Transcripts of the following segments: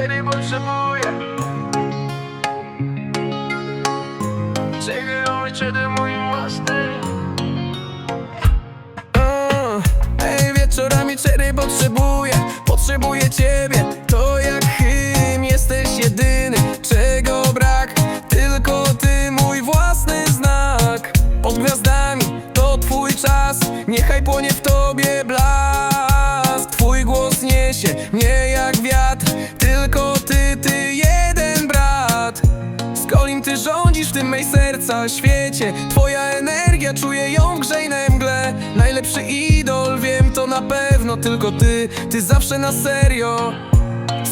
Kiedy potrzebuję Ciebie ojcze, ty mój master mm, Ej, wieczorami ciebie potrzebuję Potrzebuję ciebie, to jak hymn Jesteś jedyny, czego brak. Tylko ty, mój własny znak. Pod gwiazdami to twój czas. Niechaj płonie w tobie blask. Ty rządzisz tym mej serca świecie. Twoja energia, czuję ją w grzejnej mgle. Najlepszy idol, wiem to na pewno tylko ty Ty zawsze na serio.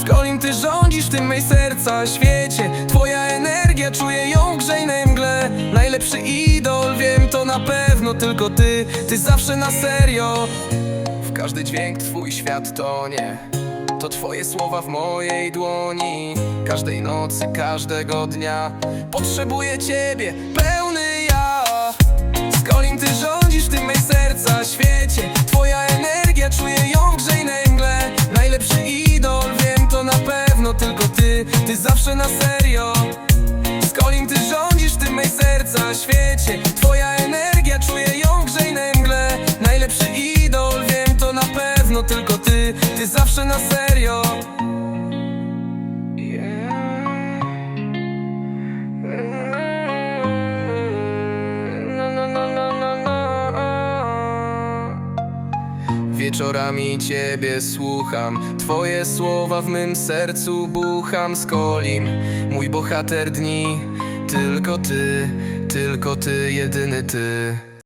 Skolim ty rządzisz tym mej serca świecie. Twoja energia, czuję ją w grzejnej mgle. Najlepszy idol, wiem to na pewno tylko ty Ty zawsze na serio. W każdy dźwięk twój świat tonie To twoje słowa w mojej dłoni. Każdej nocy, każdego dnia. Potrzebuję ciebie, pełny ja. Skolim ty rządzisz w tym mej serca świecie. Twoja energia, czuję ją grzejnej mgle Najlepszy idol, wiem to na pewno tylko ty. Ty zawsze na serio. Skolim ty rządzisz w tym mej serca świecie. Twoja energia, czuję ją grzejnej mgle Najlepszy idol, wiem to na pewno tylko ty zawsze na serio. Wieczorami Ciebie słucham Twoje słowa w mym sercu bucham Skolim, mój bohater dni Tylko Ty, tylko Ty, jedyny Ty